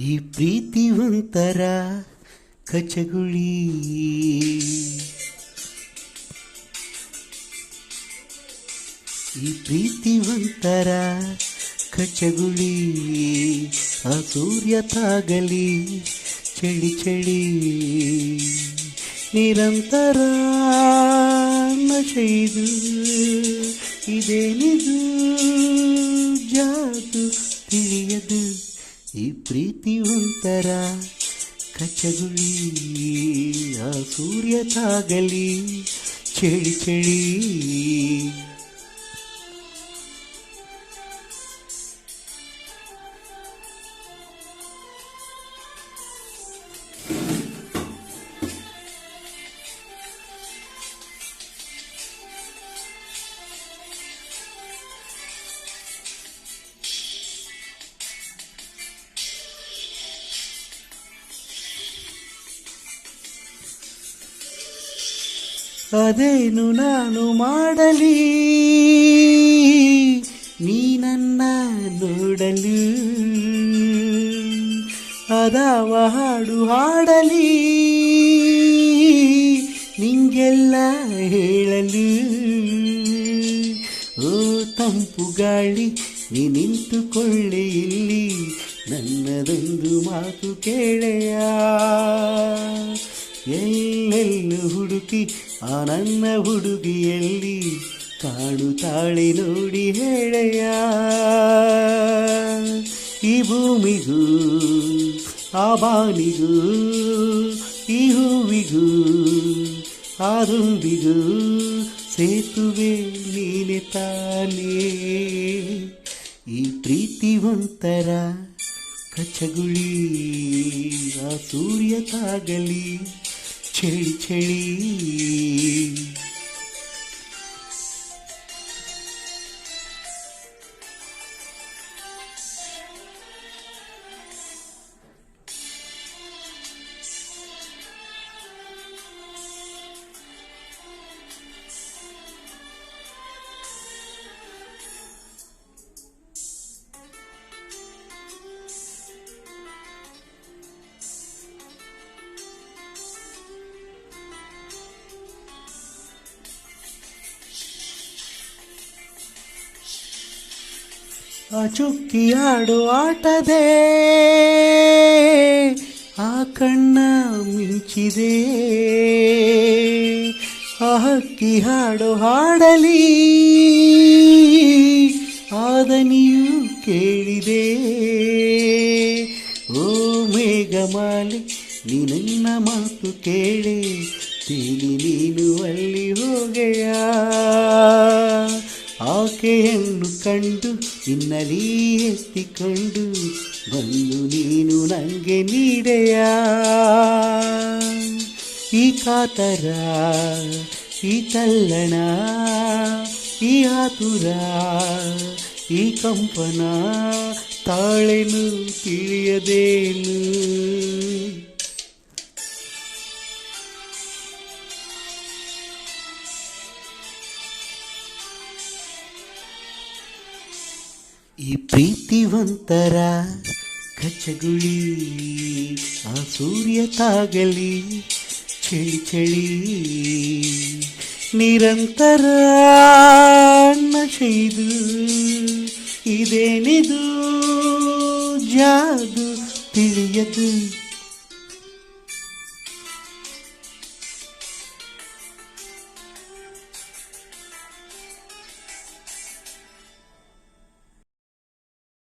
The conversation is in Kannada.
ಈ ಪ್ರೀತಿ ಒಂಥರ ಕಚಗುಳಿ. ಈ ಪ್ರೀತಿ ಒಂಥರ ಕಚಗುಳಿ, ಆ ಸೂರ್ಯ ತಾಗಲಿ ಚಳಿ ಚಳಿ. ನಿರಂತರ ಇದೇನಿದು ಒಂಥರ ಕಚಗುಳಿ ಆ ಸೂರ್ಯ ತಾಗಲಿ ಚಳಿ ಚಳಿ. ಅದೇನು ನಾನು ಮಾಡಲಿ? ನೀ ನನ್ನ ನೋಡಲು. ಅದಾವ ಹಾಡು ಹಾಡಲಿ. ನಿಂಗೆಲ್ಲ ಹೇಳಲು. ಓ ತಂಪು ಗಾಳಿ ನೀ ನಿಂತುಕೊಳ್ಳೆ ಇಲ್ಲಿ. ನನ್ನದೊಂದು ಮಾತು ಕೇಳೆಯ? ಎಲ್ಲೆಲ್ಲೂ ಹುಡುಕಿ ಆ ನನ್ನ ಹುಡುಗಿಯಲ್ಲಿ ತಾಳಿ ನೋಡಿ ಹೇಳೆಯ. ಈ ಭೂಮಿಗೂ, ಆ ಬಾನಿಗೂ, ಈ ಹೂವಿಗೂ, ಆ ಸೇತುವೆ ನೀನೆ ತಾನೇ. ಈ ಪ್ರೀತಿ ಒಂಥರ ಕಚಗುಳಿ, ಆ ಸೂರ್ಯ ತಾಗಲಿ ಚಳಿ ಚಳಿ ಆ ಚುಕ್ಕಿ ಆಡು ಆಟದೆ. ಆ ಕಣ್ಣ ಮಿಂಚಿದೆ. ಆ ಹಾಡು ಹಾಡಲಿ. ಆದನಿಯು ಕೇಳಿದೆ. ಓ ಮೇಘಮಾಲೆ ನನ್ನ ಮಾತು ಕೇಳಿ. ತಿಳಿ ನೀನು ಅಲ್ಲಿ ಹೋಗೆಯ? ಆಕೆಯನ್ನು ಕಂಡು, ಇನ್ನಲೀ ಎತ್ತಿಕೊಂಡು ಬಂದು ನೀನು ನನಗೆ ನೀಡೆಯ. ಈ ಕಾತರ, ಈ ತಲ್ಲಣ, ಈ ಆತುರ, ಈ ಕಂಪನ ತಾಳೆನು ತಿಳಿಯದೇನು? ಈ ಪ್ರೀತಿವಂತರ ಕಚ್ಚಗುಳಿ ಆ ಸೂರ್ಯ ತಾಗಲಿ ಚಳಿ ಚಳಿ ನಿರಂತರ ನಶೈದು ಇದೇನಿದು ಜಾದು ತಿಳಿಯದು.